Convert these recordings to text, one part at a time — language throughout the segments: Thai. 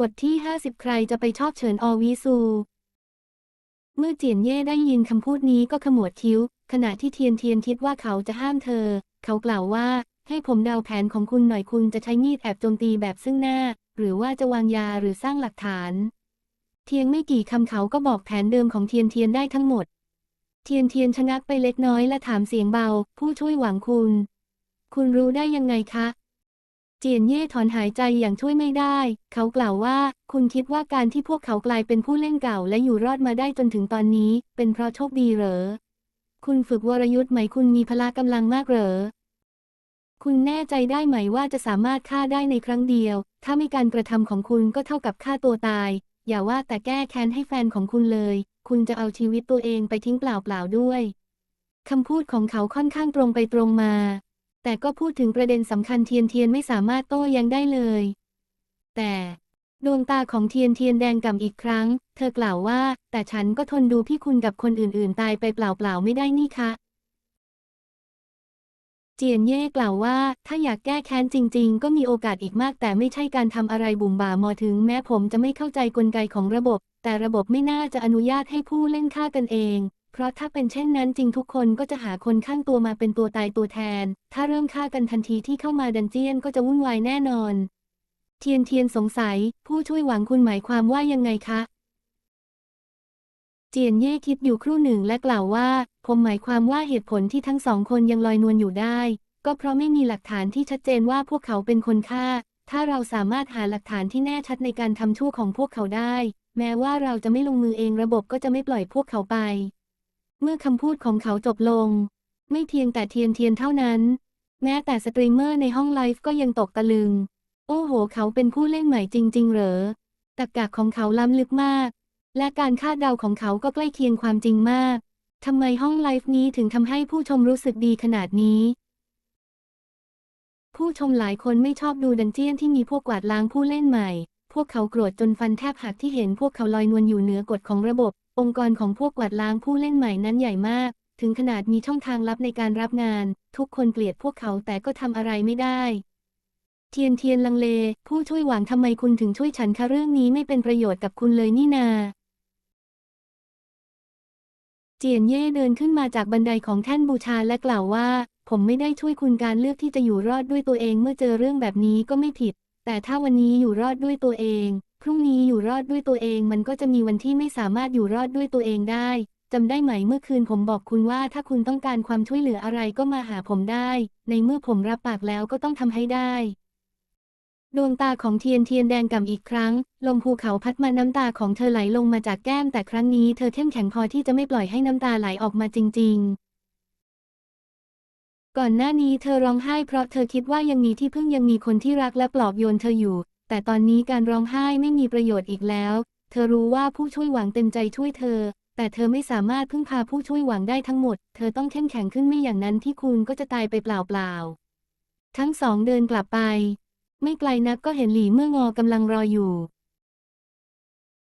บทที่ 50 ใครจะไปชอบเฉินอวิซู เมื่อเจียนเย่ได้ยินคำพูดนี้ก็ขมวดคิ้ว ขณะที่เทียนเทียนคิดว่าเขาจะห้ามเธอ เขากล่าวว่า ให้ผมเดาแผนของคุณหน่อยคุณจะใช้มีดแอบโจมตีแบบซึ่งหน้า หรือว่าจะวางยาหรือสร้างหลักฐาน เทียงไม่กี่คำเขาก็บอกแผนเดิมของเทียนเทียนได้ทั้งหมด เทียนเทียนชะงักไปเล็กน้อยและถามเสียงเบา ผู้ช่วยหวังคุณ คุณรู้ได้ยังไงคะ เจียนเย่ถอนหายใจอย่างช่วยไม่ได้ เขากล่าวว่า คุณคิดว่าการที่พวกเขากลายเป็นผู้เล่นเก่าและอยู่รอดมาได้จนถึงตอนนี้ เป็นเพราะโชคดีเหรอ คุณฝึกวรยุทธ์ไหมคุณมีพละกำลังมากเหรอ คุณแน่ใจได้ไหมว่าจะสามารถฆ่าได้ในครั้งเดียว ถ้าไม่การกระทำของคุณก็เท่ากับฆ่าตัวตาย อย่าว่าแต่แก้แค้นให้แฟนของคุณเลย คุณจะเอาชีวิตตัวเองไปทิ้งเปล่าๆด้วยคำพูดของเขาค่อนข้างตรงไปตรงมา แต่ก็พูดถึงประเด็นสำคัญเทียนเทียนไม่สามารถโต้แย้งได้เลย แต่ดวงตาของเทียนเทียนแดงก่ำอีกครั้ง เธอกล่าวว่า แต่ฉันก็ทนดูพี่คุณกับคนอื่นๆ ตายไปเปล่าๆไม่ได้นี่คะ เจียนเย่กล่าวว่า ถ้าอยากแก้แค้นจริง ๆ ก็มีโอกาสอีกมาก แต่ไม่ใช่การทำอะไรบุ่มบ่ามอถึง แม้ผมจะไม่เข้าใจกลไกของระบบ แต่ระบบไม่น่าจะอนุญาตให้ผู้เล่นฆ่ากันเอง เพราะถ้าเป็นเช่นนั้นจริงทุกคนก็จะหาคนข้างตัวมาเป็นตัวตายตัวแทน ถ้าเริ่มฆ่ากันทันทีที่เข้ามาดันเจียนก็จะวุ่นวายแน่นอน เทียนเทียนสงสัย ผู้ช่วยหวังคุณหมายความว่ายังไงคะ เจียนเย่คิดอยู่ครู่หนึ่งและกล่าวว่า ผมหมายความว่าเหตุผลที่ทั้งสองคนยังลอยนวลอยู่ได้ ก็เพราะไม่มีหลักฐานที่ชัดเจนว่าพวกเขาเป็นคนฆ่า ถ้าเราสามารถหาหลักฐานที่แน่ชัดในการทำชั่วของพวกเขาได้ แม้ว่าเราจะไม่ลงมือเองระบบก็จะไม่ปล่อยพวกเขาไป เมื่อคำพูดของเขาจบลง ไม่เพียงแต่เทียนเทียนเท่านั้น แม้แต่สตรีมเมอร์ในห้องไลฟ์ก็ยังตกตะลึง โอ้โห เขาเป็นผู้เล่นใหม่จริง ๆ เหรอตรรกะของเขาล้ำลึกมาก และการคาดเดาของเขาก็ใกล้เคียงความจริงมากทำไมห้องไลฟ์นี้ถึงทำให้ผู้ชมรู้สึกดีขนาดนี้ ผู้ชมหลายคนไม่ชอบดูดันเจียนที่มีพวกกวาดล้างผู้เล่นใหม่ วกเขาโกรธจนฟันแทบหักที่เห็นพวกเขาลอยนวลอยู่เหนือกฎของระบบ องค์กรของพวกกวาดล้างผู้เล่นใหม่นั้นใหญ่มาก ถึงขนาดมีช่องทางลับในการรับงาน ทุกคนเกลียดพวกเขาแต่ก็ทำอะไรไม่ได้ เทียนเทียนลังเล ผู้ช่วยหวังทำไมคุณถึงช่วยฉันคะเรื่องนี้ไม่เป็นประโยชน์กับคุณเลยนี่นาเจียนเย่เดินขึ้นมาจากบันไดของแท่นบูชาและกล่าวว่า ผมไม่ได้ช่วยคุณการเลือกที่จะอยู่รอดด้วยตัวเองเมื่อเจอเรื่องแบบนี้ก็ไม่ผิด แต่ถ้าวันนี้อยู่รอดด้วยตัวเอง พรุ่งนี้อยู่รอดด้วยตัวเอง มันก็จะมีวันที่ไม่สามารถอยู่รอดด้วยตัวเองได้จำได้ไหมเมื่อคืนผมบอกคุณว่าถ้าคุณต้องการความช่วยเหลืออะไรก็มาหาผมได้ ในเมื่อผมรับปากแล้วก็ต้องทำให้ได้ ดวงตาของเทียนเทียนแดงก่ำอีกครั้ง ลมภูเขาพัดมาน้ำตาของเธอไหลลงมาจากแก้ม แต่ครั้งนี้เธอเข้มแข็งพอที่จะไม่ปล่อยให้น้ำตาไหลออกมาจริง ๆ ก่อนหน้านี้เธอร้องไห้เพราะเธอคิดว่ายังมีที่พึ่งยังมีคนที่รักและปลอบโยนเธออยู่ แต่ตอนนี้การร้องไห้ไม่มีประโยชน์อีกแล้ว เธอรู้ว่าผู้ช่วยหวังเต็มใจช่วยเธอ แต่เธอไม่สามารถพึ่งพาผู้ช่วยหวังได้ทั้งหมด เธอต้องเข้มแข็งขึ้นไม่อย่างนั้นที่คุณก็จะตายไปเปล่าๆ ทั้งสองเดินกลับไป ไม่ไกลนักก็เห็นหลี่เมื่องอกำลังรออยู่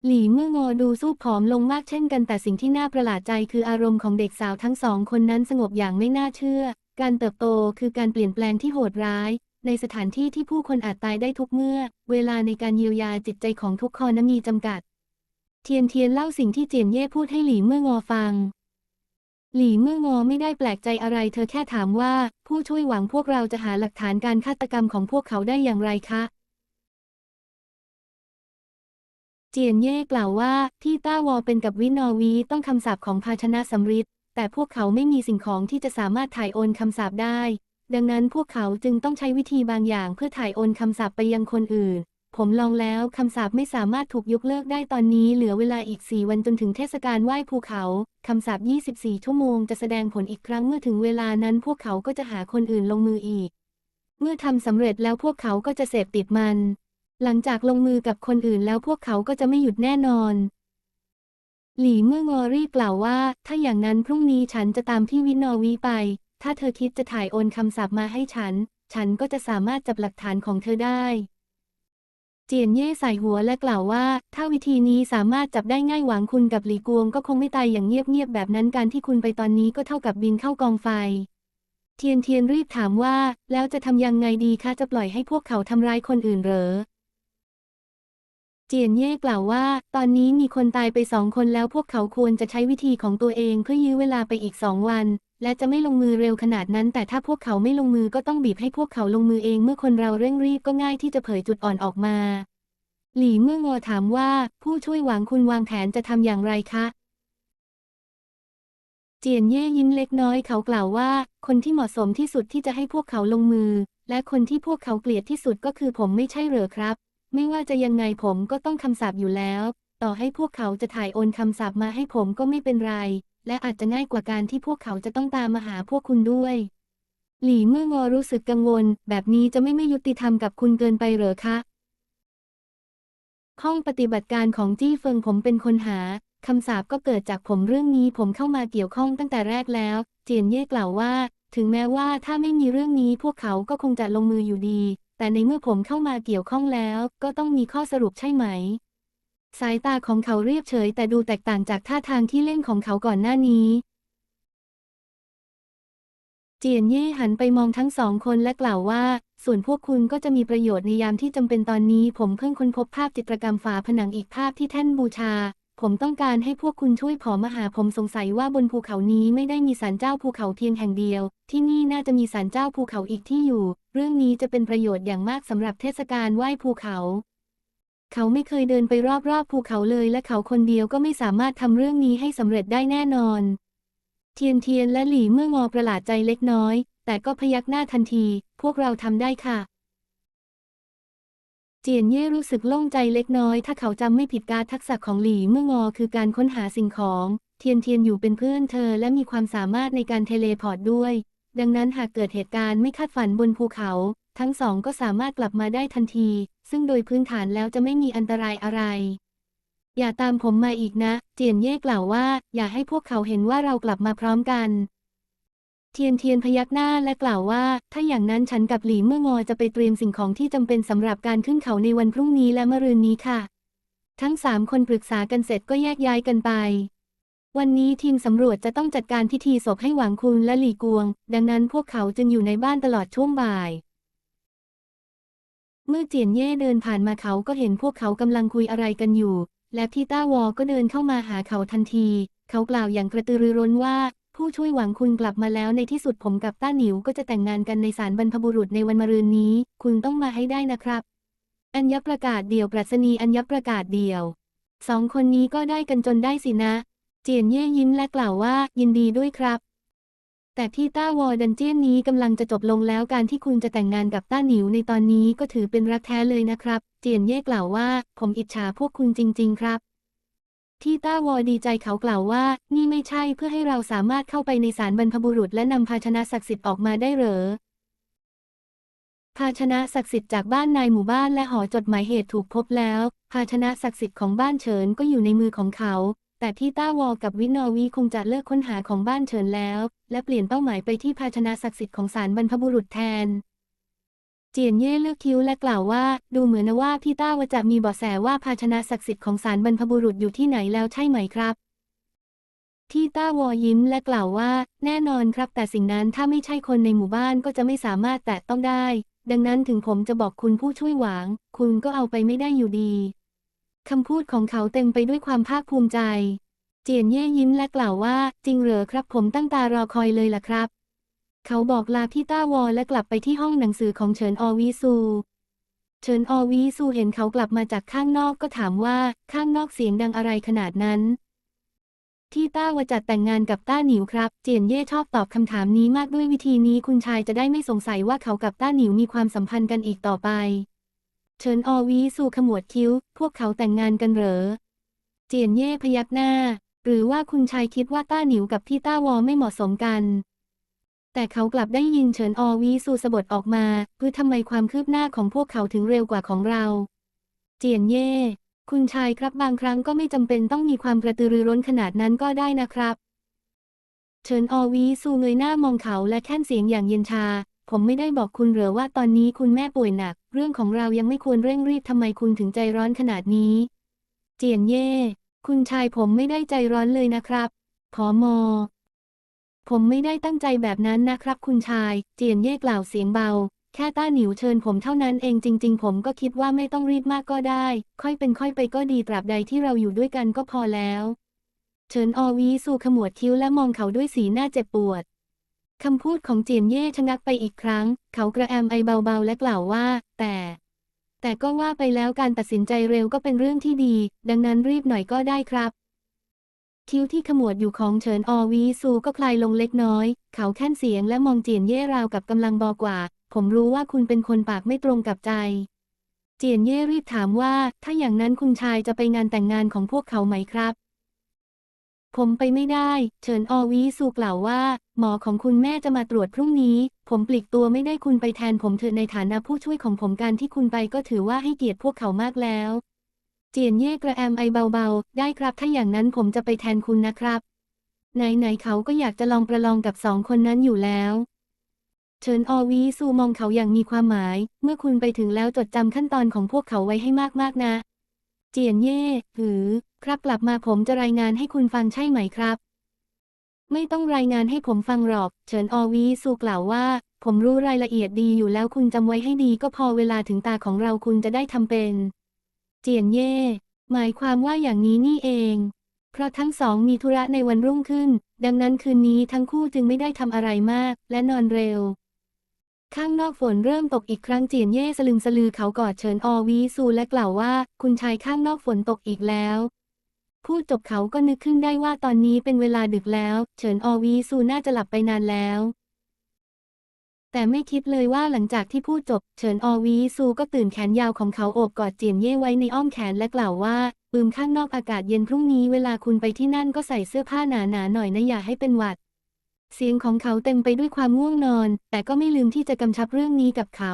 หลี่เมื่องอดูสู้ผอมลงมากเช่นกันแต่สิ่งที่น่าประหลาดใจคืออารมณ์ของเด็กสาวทั้งสองคนนั้นสงบอย่างไม่น่าเชื่อ การเติบโตคือการเปลี่ยนแปลงที่โหดร้าย ในสถานที่ที่ผู้คนอาจตายได้ทุกเมื่อ เวลาในการเยียวยาจิตใจของทุกคนนั้นมีจำกัด เทียนเทียนเล่าสิ่งที่เจียนเย่พูดให้หลี่เมื่องอฟัง หลี่เมื่องอไม่ได้แปลกใจอะไร เธอแค่ถามว่า ผู้ช่วยหวังพวกเราจะหาหลักฐานการฆาตกรรมของพวกเขาได้อย่างไรคะเจียนเย่กล่าวว่า ที่ต้าวอเป็นกับวินอวีต้องคำสาปของภาชนะสำริด แต่พวกเขาไม่มีสิ่งของที่จะสามารถถ่ายโอนคำสาปได้ ดังนั้นพวกเขาจึงต้องใช้วิธีบางอย่างเพื่อถ่ายโอนคำสาปไปยังคนอื่น ผมลองแล้วคำสาปไม่สามารถถูกยกเลิกได้ตอนนี้เหลือเวลาอีก 4 วันจนถึงเทศกาลไหว้ภูเขาคำสาป24 ชั่วโมงจะแสดงผลอีกครั้งเมื่อถึงเวลานั้นพวกเขาก็จะหาคนอื่นลงมืออีก เมื่อทำสำเร็จแล้วพวกเขาก็จะเสพติดมัน หลังจากลงมือกับคนอื่นแล้วพวกเขาก็จะไม่หยุดแน่นอน หลีเมื่องอรีบกล่าวว่า ถ้าอย่างนั้นพรุ่งนี้ฉันจะตามพี่วินอวีไป ถ้าเธอคิดจะถ่ายโอนคำสาปมาให้ฉัน ฉันก็จะสามารถจับหลักฐานของเธอได้ เจียนเย่ใส่หัวและกล่าวว่า ถ้าวิธีนี้สามารถจับได้ง่ายหวังคุณกับหลีกวง ก็คงไม่ตายอย่างเงียบๆแบบนั้นการที่คุณไปตอนนี้ก็เท่ากับบินเข้ากองไฟ เทียนเทียนรีบถามว่า แล้วจะทำยังไงดีคะจะปล่อยให้พวกเขาทำร้ายคนอื่นเหรอ เจียนเย่กล่าวว่า ตอนนี้มีคนตายไปสองคนแล้วพวกเขาควรจะใช้วิธีของตัวเองเพื่อยื้อเวลาไปอีกสองวัน และจะไม่ลงมือเร็วขนาดนั้น แต่ถ้าพวกเขาไม่ลงมือก็ต้องบีบให้พวกเขาลงมือเองเมื่อคนเราเร่งรีบก็ง่ายที่จะเผยจุดอ่อนออกมา หลี่เมื่องอถามว่า ผู้ช่วยหวังคุณวางแผนจะทำอย่างไรคะเจียนเย่ยิ้มเล็กน้อยเขากล่าวว่า คนที่เหมาะสมที่สุดที่จะให้พวกเขาลงมือ และคนที่พวกเขาเกลียดที่สุดก็คือผมไม่ใช่เหรอครับ ไม่ว่าจะยังไงผมก็ต้องคำสาปอยู่แล้ว ต่อให้พวกเขาจะถ่ายโอนคำสาปมาให้ผมก็ไม่เป็นไร และอาจจะง่ายกว่าการที่พวกเขาจะต้องตามมาหาพวกคุณด้วย หลี่เมื่องอรู้สึกกังวล แบบนี้จะไม่ไม่ยุติธรรมกับคุณเกินไปเหรอคะห้องปฏิบัติการของจี้เฟิงผมเป็นคนหาคำสาปก็เกิดจากผมเรื่องนี้ผมเข้ามาเกี่ยวข้องตั้งแต่แรกแล้ว เจียนเย่กล่าวว่า ถึงแม้ว่าถ้าไม่มีเรื่องนี้พวกเขาก็คงจะลงมืออยู่ดี แต่ในเมื่อผมเข้ามาเกี่ยวข้องแล้วก็ต้องมีข้อสรุปใช่ไหม สายตาของเขาเรียบเฉย แต่ดูแตกต่างจากท่าทางที่เล่นของเขาก่อนหน้านี้ เจียนเย่หันไปมองทั้งสองคนและกล่าวว่า ส่วนพวกคุณก็จะมีประโยชน์ในยามที่จำเป็นตอนนี้ ผมเพิ่งค้นพบภาพจิตรกรรมฝาผนังอีกภาพที่แท่นบูชา ผมต้องการให้พวกคุณช่วยผอมาหาผมสงสัยว่าบนภูเขานี้ไม่ได้มีศาลเจ้าภูเขาเพียงแห่งเดียว ที่นี่น่าจะมีศาลเจ้าภูเขาอีกที่อยู่ เรื่องนี้จะเป็นประโยชน์อย่างมากสำหรับเทศกาลไหว้ภูเขา เขาไม่เคยเดินไปรอบๆภูเขาเลย และเขาคนเดียวก็ไม่สามารถทำเรื่องนี้ให้สำเร็จได้แน่นอน เทียนเทียนและหลี่เมื่องอประหลาดใจเล็กน้อย แต่ก็พยักหน้าทันที พวกเราทำได้ค่ะ เจียนเย่รู้สึกโล่งใจเล็กน้อย ถ้าเขาจำไม่ผิดการทักษะของหลี่เมื่องอคือการค้นหาสิ่งของ เทียนเทียนอยู่เป็นเพื่อนเธอและมีความสามารถในการเทเลพอร์ตด้วย ดังนั้นหากเกิดเหตุการณ์ไม่คาดฝันบนภูเขา ทั้งสองก็สามารถกลับมาได้ทันที ซึ่งโดยพื้นฐานแล้วจะไม่มีอันตรายอะไร อย่าตามผมมาอีกนะ เจียนเย่กล่าวว่า อย่าให้พวกเขาเห็นว่าเรากลับมาพร้อมกัน เทียนเทียนพยักหน้าและกล่าวว่า ถ้าอย่างนั้นฉันกับหลีเมื่องอจะไปเตรียมสิ่งของที่จำเป็นสำหรับการขึ้นเขาในวันพรุ่งนี้และมะรืนนี้ค่ะ ทั้งสามคนปรึกษากันเสร็จก็แยกย้ายกันไป วันนี้ทีมสำรวจจะต้องจัดการพิธีศพให้หวังคุนและหลี่กวง ดังนั้นพวกเขาจึงอยู่ในบ้านตลอดช่วงบ่าย เมื่อเจียนเย่เดินผ่านมาเขาก็เห็นพวกเขากำลังคุยอะไรกันอยู่ และพี่ต้าวอก็เดินเข้ามาหาเขาทันที เขากล่าวอย่างกระตือรือร้นว่า ผู้ช่วยหวังคุณกลับมาแล้วในที่สุดผมกับต้าหนิวก็จะแต่งงานกันในศาลบรรพบุรุษในวันมะรืนนี้ คุณต้องมาให้ได้นะครับ อัญญประกาศเดี่ยวปรัชนีอัญญประกาศเดี่ยว สองคนนี้ก็ได้กันจนได้สินะ เจียนเย่ยิ้มและกล่าวว่ายินดีด้วยครับ แต่ที่ต้าวอดันเจียนนี้กำลังจะจบลงแล้วการที่คุณจะแต่งงานกับต้าหนิวในตอนนี้ก็ถือเป็นรักแท้เลยนะครับ เจียนเย่กล่าวว่า ผมอิจฉาพวกคุณจริง ๆ ครับ ที่ต้าวอดีใจเขากล่าวว่า นี่ไม่ใช่เพื่อให้เราสามารถเข้าไปในศาลบรรพบุรุษและนำภาชนะศักดิ์สิทธิ์ออกมาได้เหรอ ภาชนะศักดิ์สิทธิ์จากบ้านนายหมู่บ้านและหอจดหมายเหตุถูกพบแล้ว ภาชนะศักดิ์สิทธิ์ของบ้านเฉินก็อยู่ในมือของเขา แต่ที่ต้าวอกับวินอวีคงจะเลิกค้นหาของบ้านเฉินแล้ว และเปลี่ยนเป้าหมายไปที่ภาชนะศักดิ์สิทธิ์ของศาลบรรพบุรุษแทน เจียนเย่เลือกคิ้วและกล่าวว่า ดูเหมือนว่าพี่ต้าวจะมีเบาะแสว่าภาชนะศักดิ์สิทธิ์ของศาลบรรพบุรุษอยู่ที่ไหนแล้วใช่ไหมครับ ที่ต้าวอยิ้มและกล่าวว่า แน่นอนครับ แต่สิ่งนั้นถ้าไม่ใช่คนในหมู่บ้านก็จะไม่สามารถแตะต้องได้ ดังนั้นถึงผมจะบอกคุณผู้ช่วยหวังคุณก็เอาไปไม่ได้อยู่ดีคำพูดของเขาเต็มไปด้วยความภาคภูมิใจ เจียนเย่ยิ้มและกล่าวว่า จริงเหรอครับ ผมตั้งตารอคอยเลยล่ะครับ เขาบอกลาพี่ต้าวอและกลับไปที่ห้องหนังสือของเฉินอวีซู เฉินอวีซูเห็นเขากลับมาจากข้างนอกก็ถามว่าข้างนอกเสียงดังอะไรขนาดนั้น ที่ต้าวจัดแต่งงานกับต้าหนิวครับ เจียนเย่ชอบตอบคำถามนี้มากด้วยวิธีนี้คุณชายจะได้ไม่สงสัยว่าเขากับต้าหนิวมีความสัมพันธ์กันอีกต่อไป เฉินอวีซูขมวดคิ้ว พวกเขาแต่งงานกันเหรอ เจียนเย่พยักหน้า หรือว่าคุณชายคิดว่าต้าหนิวกับพี่ต้าวอไม่เหมาะสมกัน แต่เขากลับได้ยินเฉินอวีซูสะบดออกมาเพื่อทำไมความคืบหน้าของพวกเขาถึงเร็วกว่าของเรา เจียนเย่ คุณชายครับบางครั้งก็ไม่จำเป็นต้องมีความกระตือรือร้นขนาดนั้นก็ได้นะครับ เฉินอวีซูเงยหน้ามองเขาและแค่นเสียงอย่างเย็นชา ผมไม่ได้บอกคุณหรือว่าตอนนี้คุณแม่ป่วยหนัก เรื่องของเรายังไม่ควรเร่งรีบทำไมคุณถึงใจร้อนขนาดนี้ เจียนเย่ คุณชายผมไม่ได้ใจร้อนเลยนะครับพอมอ ผมไม่ได้ตั้งใจแบบนั้นนะครับคุณชาย เจียนเย่กล่าวเสียงเบา แค่ต้าหนิวเชิญผมเท่านั้นเองจริง ๆ ผมก็คิดว่าไม่ต้องรีบมากก็ได้ ค่อยเป็นค่อยไปก็ดีตราบใดที่เราอยู่ด้วยกันก็พอแล้ว เฉินออวีสู่ขมวดคิ้วและมองเขาด้วยสีหน้าเจ็บปวดคำพูดของเจียนเย่ชะงักไปอีกครั้ง เขากระแอมไอเบาๆและกล่าวว่า แต่ แต่ก็ว่าไปแล้วการตัดสินใจเร็วก็เป็นเรื่องที่ดี ดังนั้นรีบหน่อยก็ได้ครับ คิ้วที่ขมวดอยู่ของเฉินอวีซูก็คลายลงเล็กน้อย เขาแค่นเสียงและมองเจียนเย่ราวกับกำลังบอกว่า ผมรู้ว่าคุณเป็นคนปากไม่ตรงกับใจ เจียนเย่รีบถามว่า ถ้าอย่างนั้นคุณชายจะไปงานแต่งงานของพวกเขาไหมครับ ผมไปไม่ได้ เฉินออวีซูกล่าวว่า หมอของคุณแม่จะมาตรวจพรุ่งนี้ ผมปลีกตัวไม่ได้คุณไปแทนผมเถอะในฐานะผู้ช่วยของผมการที่คุณไปก็ถือว่าให้เกียรติพวกเขามากแล้ว เจียนเย่กระแอมไอเบาๆ ได้ครับ ถ้าอย่างนั้นผมจะไปแทนคุณนะครับ ไหนๆเขาก็อยากจะลองประลองกับสองคนนั้นอยู่แล้ว เชิญอวีซูมองเขาอย่างมีความหมาย เมื่อคุณไปถึงแล้วจดจำขั้นตอนของพวกเขาไว้ให้มากๆนะ เจียนเย่หือ ครับกลับมาผมจะรายงานให้คุณฟังใช่ไหมครับ ไม่ต้องรายงานให้ผมฟังหรอกเฉินออวีซูกล่าวว่า ผมรู้รายละเอียดดีอยู่แล้วคุณจำไว้ให้ดีก็พอเวลาถึงตาของเราคุณจะได้ทำเป็น เจียนเย่ หมายความว่าอย่างนี้นี่เอง เพราะทั้งสองมีธุระในวันรุ่งขึ้น ดังนั้นคืนนี้ทั้งคู่จึงไม่ได้ทำอะไรมาก และนอนเร็ว ข้างนอกฝนเริ่มตกอีกครั้งเจียนเย่สลึมสลือเขากอดเฉินอวีซูและกล่าวว่า คุณชายข้างนอกฝนตกอีกแล้วพูดจบเขาก็นึกขึ้นได้ว่าตอนนี้เป็นเวลาดึกแล้ว เฉินอวีซูน่าจะหลับไปนานแล้ว แต่ไม่คิดเลยว่าหลังจากที่พูดจบ เฉินอวีซูก็ตื่นแขนยาวของเขาโอบกอดเจียนเย่ไว้ในอ้อมแขนและกล่าวว่าปืมข้างนอกอากาศเย็นพรุ่งนี้เวลาคุณไปที่นั่นก็ใส่เสื้อผ้าหนาๆหน่อยนะอย่าให้เป็นหวัด เสียงของเขาเต็มไปด้วยความง่วงนอน แต่ก็ไม่ลืมที่จะกำชับเรื่องนี้กับเขา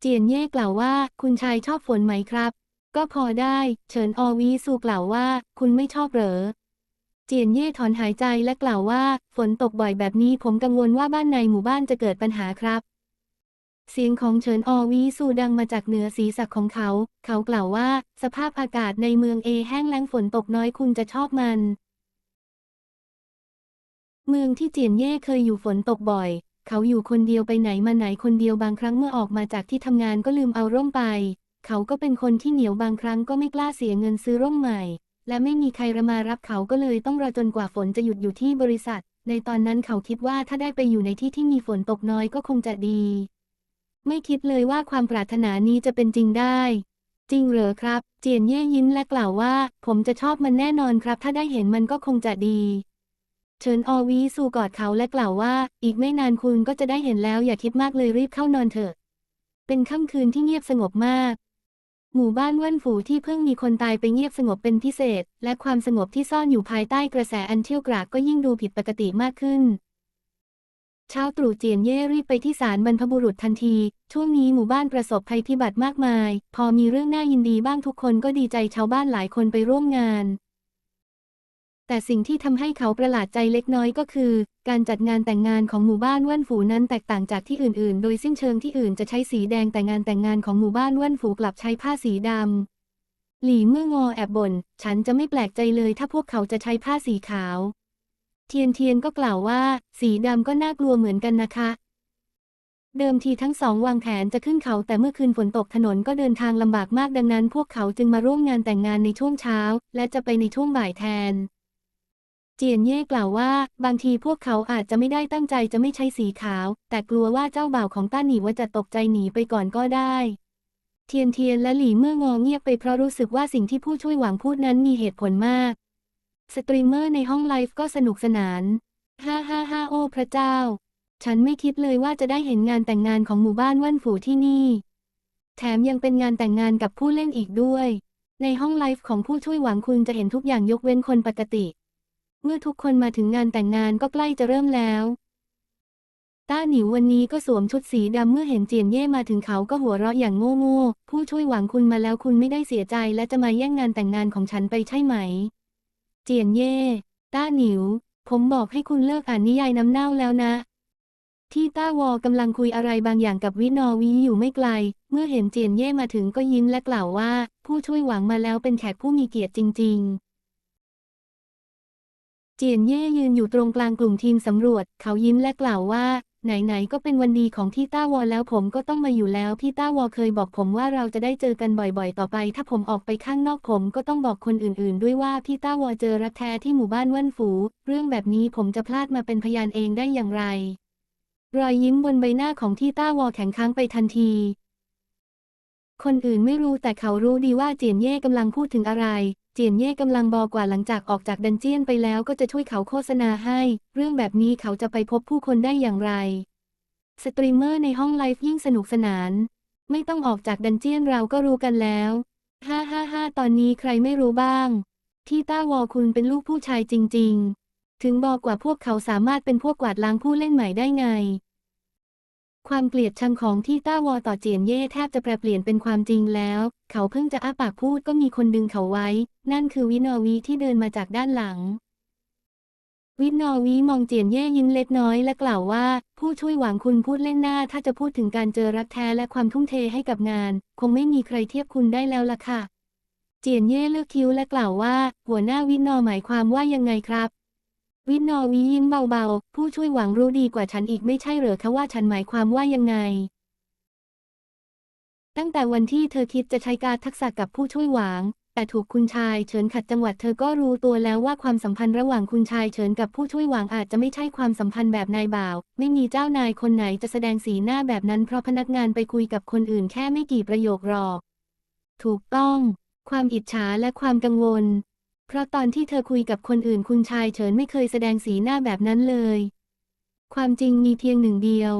เจียนเย่กล่าวว่า คุณชายชอบฝนไหมครับ ก็พอได้ เฉินออวีซูกล่าวว่า คุณไม่ชอบเหรอ เจียนเย่ถอนหายใจและกล่าวว่า ฝนตกบ่อยแบบนี้ผมกังวลว่าบ้านในหมู่บ้านจะเกิดปัญหาครับ เสียงของเฉินอวีซูดังมาจากเหนือศีรษะของเขา เขากล่าวว่า สภาพอากาศในเมืองเอแห้งแล้งฝนตกน้อยคุณจะชอบมัน เมืองที่เจียนเย่เคยอยู่ฝนตกบ่อย เขาอยู่คนเดียวไปไหนมาไหนคนเดียวบางครั้งเมื่อออกมาจากที่ทำงานก็ลืมเอาร่มไป เขาก็เป็นคนที่เหนียวบางครั้งก็ไม่กล้าเสียเงินซื้อร่มใหม่ และไม่มีใครมารับเขาก็เลยต้องรอจนกว่าฝนจะหยุดอยู่ที่บริษัท ในตอนนั้นเขาคิดว่าถ้าได้ไปอยู่ในที่ที่มีฝนตกน้อยก็คงจะดี ไม่คิดเลยว่าความปรารถนานี้จะเป็นจริงได้ จริงเหรอครับ เจียนเย่ยิ้มและกล่าวว่า ผมจะชอบมันแน่นอนครับ ถ้าได้เห็นมันก็คงจะดีเชิญออวีสู่กอดเขาและกล่าวว่า อีกไม่นานคุณก็จะได้เห็นแล้วอย่าคิดมากเลยรีบเข้านอนเถอะ เป็นค่ำคืนที่เงียบสงบมาก หมู่บ้านเว่นฝูที่เพิ่งมีคนตายไปเงียบสงบเป็นพิเศษ และความสงบที่ซ่อนอยู่ภายใต้กระแสอันเที่ยวกรากก็ยิ่งดูผิดปกติมากขึ้นเช้าตรู่เจียนเย่รีบไปที่ศาลบรรพบุรุษทันที ช่วงนี้หมู่บ้านประสบภัยพิบัติมากมาย พอมีเรื่องน่ายินดีบ้างทุกคนก็ดีใจชาวบ้านหลายคนไปร่วมงาน แต่สิ่งที่ทำให้เขาประหลาดใจเล็กน้อยก็คือ การจัดงานแต่งงานของหมู่บ้านว่านฝูนั้นแตกต่างจากที่อื่นๆ โดยสิ้นเชิงที่อื่นจะใช้สีแดงแต่งานแต่งงานของหมู่บ้านว่านฝูกลับใช้ผ้าสีดำหลี่เมื่องอแอบบ่นฉันจะไม่แปลกใจเลยถ้าพวกเขาจะใช้ผ้าสีขาว เทียนเทียนก็กล่าวว่า สีดำก็น่ากลัวเหมือนกันนะคะเดิมทีทั้งสองวางแผนจะขึ้นเขาแต่เมื่อคืนฝนตกถนนก็เดินทางลำบากมากดังนั้น พวกเขาจึงมาร่วมงานแต่งงานในช่วงเช้า และจะไปในช่วงบ่ายแทน เจียนเย่กล่าวว่า บางทีพวกเขาอาจจะไม่ได้ตั้งใจจะไม่ใช้สีขาว แต่กลัวว่าเจ้าบ่าวของต้าหนีว่าจะตกใจหนีไปก่อนก็ได้ เทียนเทียนและหลี่เมื่องอเงียบไปเพราะรู้สึกว่าสิ่งที่ผู้ช่วยหวังพูดนั้นมีเหตุผลมาก สตรีมเมอร์ในห้องไลฟ์ก็สนุกสนานฮ่าฮ่าฮ่าโอ้พระเจ้า ฉันไม่คิดเลยว่าจะได้เห็นงานแต่งงานของหมู่บ้านว่านฝูที่นี่ แถมยังเป็นงานแต่งงานกับผู้เล่นอีกด้วย ในห้องไลฟ์ของผู้ช่วยหวังคุณจะเห็นทุกอย่างยกเว้นคนปกติ เมื่อทุกคนมาถึงงานแต่งงานก็ใกล้จะเริ่มแล้ว ต้าหนิววันนี้ก็สวมชุดสีดำเมื่อเห็นเจียนเย่มาถึงเขาก็หัวเราะอย่างโง่โง่ผู้ช่วยหวังคุณมาแล้วคุณไม่ได้เสียใจและจะมาแย่งงานแต่งงานของฉันไปใช่ไหม เจียนเย่ ต้าหนิว ผมบอกให้คุณเลิกอ่านนิยายน้ำเน่าแล้วนะ ที่ต้าวอกำลังคุยอะไรบางอย่างกับวินอวีอยู่ไม่ไกล เมื่อเห็นเจียนเย่มาถึงก็ยิ้มและกล่าวว่า ผู้ช่วยหวังมาแล้วเป็นแขกผู้มีเกียรติจริง ๆ เจียนเย่ยืนอยู่ตรงกลางกลุ่มทีมสำรวจ เขายิ้มและกล่าวว่า ไหนๆก็เป็นวันดีของพี่ต้าวอแล้วผมก็ต้องมาอยู่แล้ว พี่ต้าวอเคยบอกผมว่าเราจะได้เจอกันบ่อยๆ ต่อไป ถ้าผมออกไปข้างนอกผมก็ต้องบอกคนอื่นๆ ด้วยว่าพี่ต้าวอเจอรักแท้ที่หมู่บ้านว่านฝู เรื่องแบบนี้ผมจะพลาดมาเป็นพยานเองได้อย่างไร รอยยิ้มบนใบหน้าของที่ต้าวอแข็งค้างไปทันที คนอื่นไม่รู้แต่เขารู้ดีว่าเจียนเย่กำลังพูดถึงอะไร เจียนเย่กำลังบอกว่าหลังจากออกจากดันเจียนไปแล้วก็จะช่วยเขาโฆษณาให้ เรื่องแบบนี้เขาจะไปพบผู้คนได้อย่างไร สตรีมเมอร์ในห้องไลฟ์ยิ่งสนุกสนาน ไม่ต้องออกจากดันเจียนเราก็รู้กันแล้วฮ่าฮ่าฮ่าตอนนี้ใครไม่รู้บ้าง ที่ต้าวอคุณเป็นลูกผู้ชายจริง ๆ ถึงบอกว่าพวกเขาสามารถเป็นพวกกวาดล้างผู้เล่นใหม่ได้ไง ความเกลียดชังของที่ต้าวอต่อเจียนเย่แทบจะแปรเปลี่ยนเป็นความจริงแล้ว เขาเพิ่งจะอ้าปากพูดก็มีคนดึงเขาไว้ นั่นคือวินอวีที่เดินมาจากด้านหลัง วินอวีมองเจียนเย่ยิ้มเล็กน้อยและกล่าวว่า ผู้ช่วยหวังคุณพูดเล่นหน้า ถ้าจะพูดถึงการเจอรักแท้และความทุ่มเทให้กับงาน คงไม่มีใครเทียบคุณได้แล้วล่ะค่ะ เจียนเย่เลือกคิ้วและกล่าวว่า หัวหน้าวินอหมายความว่ายังไงครับ วินนอวียิ้มเบาๆ ผู้ช่วยหวังรู้ดีกว่าฉันอีกไม่ใช่เหรอคะว่าฉันหมายความว่ายังไง ตั้งแต่วันที่เธอคิดจะใช้การทักษะกับผู้ช่วยหวางแต่ถูกคุณชายเฉินขัดจังหวัดเธอก็รู้ตัวแล้วว่าความสัมพันธ์ระหว่างคุณชายเฉินกับผู้ช่วยหวางอาจจะไม่ใช่ความสัมพันธ์แบบนายบ่าว ไม่มีเจ้านายคนไหนจะแสดงสีหน้าแบบนั้นเพราะพนักงานไปคุยกับคนอื่นแค่ไม่กี่ประโยคหรอก ถูกต้อง ความอิจฉาและความกังวล เพราะตอนที่เธอคุยกับคนอื่นคุณชายเฉินไม่เคยแสดงสีหน้าแบบนั้นเลย ความจริงมีเพียงหนึ่งเดียว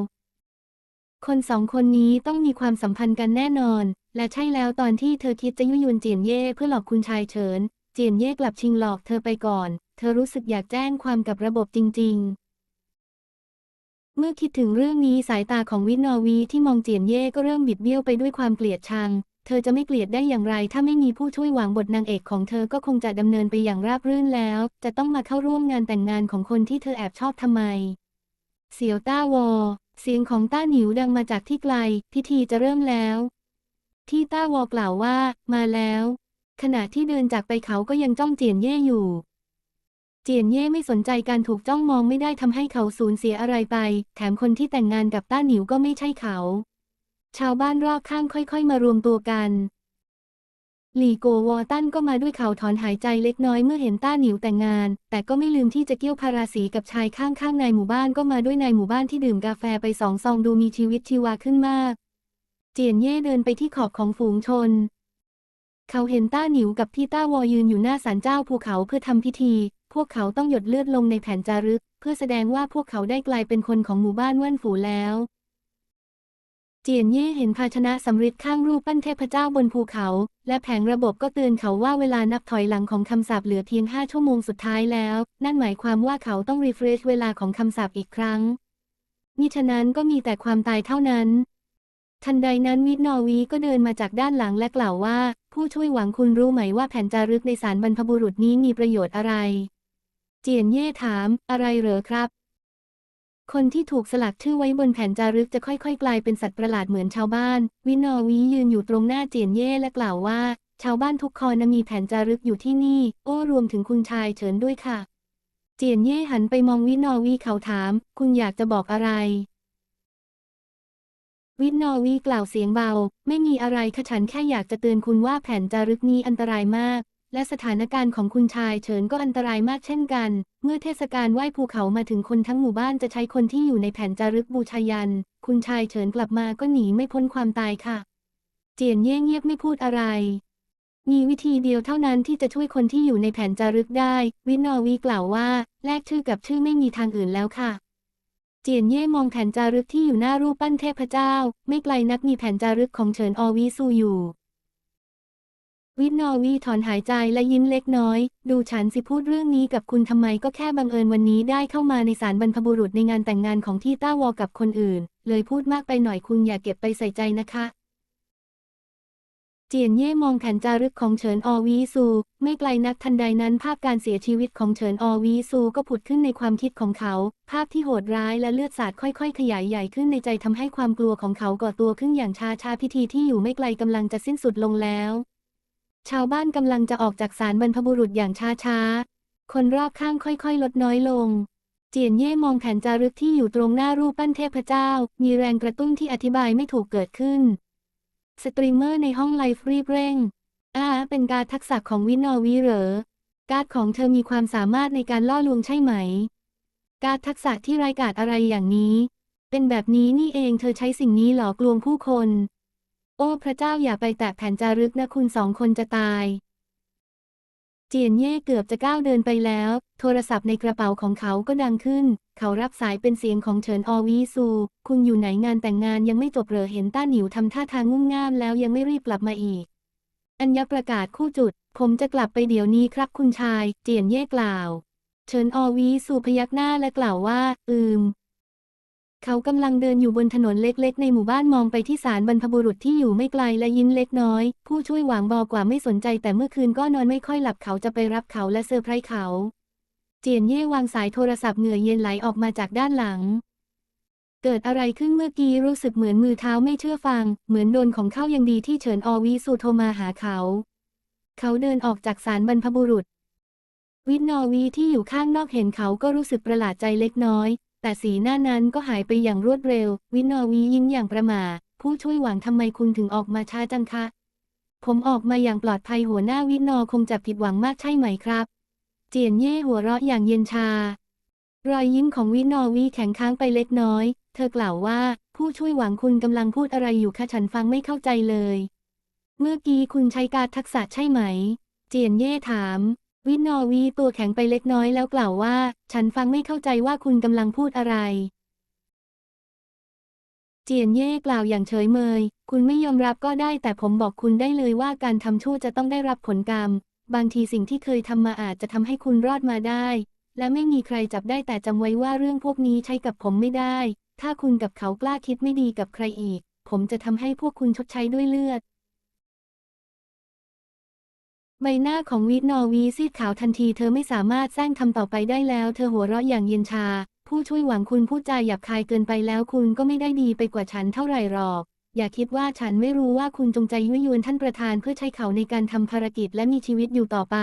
คนสองคนนี้ต้องมีความสัมพันธ์กันแน่นอน และใช่แล้วตอนที่เธอคิดจะยุยวนเจียนเย่เพื่อหลอกคุณชายเฉิน เจียนเย่กลับชิงหลอกเธอไปก่อน เธอรู้สึกอยากแจ้งความกับระบบจริง ๆเมื่อคิดถึงเรื่องนี้สายตาของวินอวีที่มองเจียนเย่ก็เริ่มบิดเบี้ยวไปด้วยความเกลียดชัง เธอจะไม่เกลียดได้อย่างไร ถ้าไม่มีผู้ช่วยวางบทนางเอกของเธอก็คงจะดำเนินไปอย่างราบรื่นแล้ว จะต้องมาเข้าร่วมงานแต่งงานของคนที่เธอแอบชอบทำไม เสียวต้าวอ เสียงของต้าหนิวดังมาจากที่ไกล พิธีจะเริ่มแล้ว ที่ต้าวอกล่าวว่า มาแล้ว ขณะที่เดินจากไปเขาก็ยังจ้องเจียนเย่อยู่ เจียนเย่ไม่สนใจการถูกจ้องมองไม่ได้ทำให้เขาสูญเสียอะไรไป แถมคนที่แต่งงานกับต้าหนิวก็ไม่ใช่เขา ชาวบ้านรอบข้างค่อยๆ มารวมตัวกันหลีโกวอตันก็มาด้วยเขาถอนหายใจเล็กน้อยเมื่อเห็นต้าหนิวแต่งงาน แต่ก็ไม่ลืมที่จะเกี่ยวพาราสีกับชายข้างๆในหมู่บ้านก็มาด้วยในหมู่บ้านที่ดื่มกาแฟไปสองซองดูมีชีวิตชีวาขึ้นมาก เจียนเย่เดินไปที่ขอบของฝูงชน เขาเห็นต้าหนิวกับพี่ต้าวอยืนอยู่หน้าศาลเจ้าภูเขาเพื่อทำพิธี พวกเขาต้องหยดเลือดลงในแผ่นจารึก เพื่อแสดงว่าพวกเขาได้กลายเป็นคนของหมู่บ้านว่านฝูแล้ว เจียนเย่เห็นภาชนะสำริดข้างรูปปั้นเทพเจ้าบนภูเขา และแผงระบบก็เตือนเขาว่าเวลานับถอยหลังของคำสาปเหลือเพียง5ชั่วโมงสุดท้ายแล้ว นั่นหมายความว่าเขาต้องรีเฟรชเวลาของคำสาปอีกครั้งมิฉะนั้นก็มีแต่ความตายเท่านั้น ทันใดนั้นวิทนอวีก็เดินมาจากด้านหลังและกล่าวว่า ผู้ช่วยหวังคุณรู้ไหมว่าแผ่นจารึกในสารบรรพบุรุษนี้มีประโยชน์อะไร เจียนเย่ถาม อะไรเหรอครับ คนที่ถูกสลักชื่อไว้บนแผ่นจารึกจะค่อยๆ กลายเป็นสัตว์ประหลาดเหมือนชาวบ้าน วินอวียืนอยู่ตรงหน้าเจียนเย่และกล่าวว่า ชาวบ้านทุกคนมีแผ่นจารึกอยู่ที่นี่ โอ้รวมถึงคุณชายเฉินด้วยค่ะ เจียนเย่หันไปมองวินอวีเขาถาม คุณอยากจะบอกอะไร วินอวีกล่าวเสียงเบา ไม่มีอะไรค่ะฉันแค่อยากจะเตือนคุณว่าแผ่นจารึกนี้อันตรายมาก และสถานการณ์ของคุณชายเฉินก็อันตรายมากเช่นกัน เมื่อเทศกาลไหว้ภูเขามาถึงคนทั้งหมู่บ้านจะใช้คนที่อยู่ในแผ่นจารึกบูชายัน คุณชายเฉินกลับมาก็หนีไม่พ้นความตายค่ะ เจียนเย่เงียบไม่พูดอะไร มีวิธีเดียวเท่านั้นที่จะช่วยคนที่อยู่ในแผ่นจารึกได้ วินอวีกล่าวว่า แลกชื่อกับชื่อไม่มีทางอื่นแล้วค่ะเจียนเย่มองแผ่นจารึกที่อยู่หน้ารูปปั้นเทพเจ้า ไม่ไกลนักมีแผ่นจารึกของเฉินอวีซูอยู่ วิทนอวีถอนหายใจและยิ้มเล็กน้อย ดูฉันสิพูดเรื่องนี้กับคุณทำไมก็แค่บังเอิญวันนี้ได้เข้ามาในศาลบรรพบุรุษในงานแต่งงานของที่ต้าวอกับคนอื่น เลยพูดมากไปหน่อยคุณอย่าเก็บไปใส่ใจนะคะ เจียนเย่มองแผนจารึกของเฉินอวีซู ไม่ไกลนักทันใดนั้นภาพการเสียชีวิตของเฉินอวีซูก็ผุดขึ้นในความคิดของเขา ภาพที่โหดร้ายและเลือดสาดค่อยๆ ขยายใหญ่ขึ้นในใจทำให้ความกลัวของเขาก่อตัวขึ้นอย่างชาช้าๆพิธีที่อยู่ไม่ไกลกำลังจะสิ้นสุดลงแล้ว ชาวบ้านกำลังจะออกจากศาลบรรพบุรุษอย่างช้าๆ คนรอบข้างค่อยๆ ลดน้อยลง เจียนเย่มองแผ่นจารึกที่อยู่ตรงหน้ารูปปั้นเทพเจ้า มีแรงกระตุ้นที่อธิบายไม่ถูกเกิดขึ้น สตรีมเมอร์ในห้องไลฟ์รีบเร่งอ่าเป็นการทักษะของวินอวีเหรอ การของเธอมีความสามารถในการล่อลวงใช่ไหม การทักษะที่ไร้กาจอะไรอย่างนี้ เป็นแบบนี้นี่เองเธอใช้สิ่งนี้หลอกลวงผู้คน โอ้ พระเจ้าอย่าไปแตะแผ่นจารึกนะคุณสองคนจะตาย เจียนเย่เกือบจะก้าวเดินไปแล้ว โทรศัพท์ในกระเป๋าของเขาก็ดังขึ้น เขารับสายเป็นเสียงของเฉินอวีซู คุณอยู่ไหนงานแต่งงานยังไม่จบเหรอเห็นต้าหนิวทำท่าทางงุ่มง่ามแล้วยังไม่รีบกลับมาอีก อัญญประกาศคู่จุด ผมจะกลับไปเดี๋ยวนี้ครับคุณชาย เจียนเย่กล่าว เฉินอวีซูพยักหน้าและกล่าวว่า อืม เขากำลังเดินอยู่บนถนนเล็กๆ ในหมู่บ้านมองไปที่ศาลบรรพบุรุษที่อยู่ไม่ไกลและยิ้มเล็กน้อย ผู้ช่วยหวังบอกว่าไม่สนใจแต่เมื่อคืนก็นอนไม่ค่อยหลับเขาจะไปรับเขาและเซอร์ไพรส์เขา เจียนเย่วางสายโทรศัพท์เหงื่อเย็นไหลออกมาจากด้านหลัง เกิดอะไรขึ้นเมื่อกี้รู้สึกเหมือนมือเท้าไม่เชื่อฟัง เหมือนโดนของเข้ายังดีที่เฉินอวีสูโทรมาหาเขา เขาเดินออกจากศาลบรรพบุรุษวิทนอวีที่อยู่ข้างนอกเห็นเขาก็รู้สึกประหลาดใจเล็กน้อย แต่สีหน้านั้นก็หายไปอย่างรวดเร็ว วินอวียิ้มอย่างประหม่าผู้ช่วยหวังทำไมคุณถึงออกมาช้าจังคะ ผมออกมาอย่างปลอดภัยหัวหน้าวินอคงจะผิดหวังมากใช่ไหมครับ เจียนเย่หัวเราะอย่างเย็นชา รอยยิ้มของวินอวีแข็งค้างไปเล็กน้อย เธอกล่าวว่า ผู้ช่วยหวังคุณกำลังพูดอะไรอยู่คะฉันฟังไม่เข้าใจเลย เมื่อกี้คุณใช้การทักษะใช่ไหม เจียนเย่ถาม วินอวีตัวแข็งไปเล็กน้อยแล้วกล่าวว่า ฉันฟังไม่เข้าใจว่าคุณกำลังพูดอะไร เจียนเย่กล่าวอย่างเฉยเมย คุณไม่ยอมรับก็ได้ แต่ผมบอกคุณได้เลยว่าการทำชั่วจะต้องได้รับผลกรรม บางทีสิ่งที่เคยทำมาอาจจะทำให้คุณรอดมาได้ และไม่มีใครจับได้แต่จำไว้ว่าเรื่องพวกนี้ใช้กับผมไม่ได้ ถ้าคุณกับเขากล้าคิดไม่ดีกับใครอีก ผมจะทำให้พวกคุณชดใช้ด้วยเลือด ใบหน้าของวิทนอวีซีดขาวทันทีเธอไม่สามารถแซงคำต่อไปได้แล้ว เธอหัวเราะอย่างเย็นชา ผู้ช่วยหวังคุณพูดจาหยาบคายเกินไปแล้วคุณก็ไม่ได้ดีไปกว่าฉันเท่าไหร่หรอก อย่าคิดว่าฉันไม่รู้ว่าคุณจงใจยั่วยวนท่านประธานเพื่อใช้เขาในการทำภารกิจและมีชีวิตอยู่ต่อไป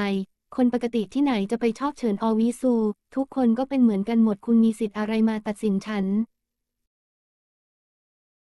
คนปกติที่ไหนจะไปชอบเชิญอวีซู ทุกคนก็เป็นเหมือนกันหมดคุณมีสิทธิ์อะไรมาตัดสินฉัน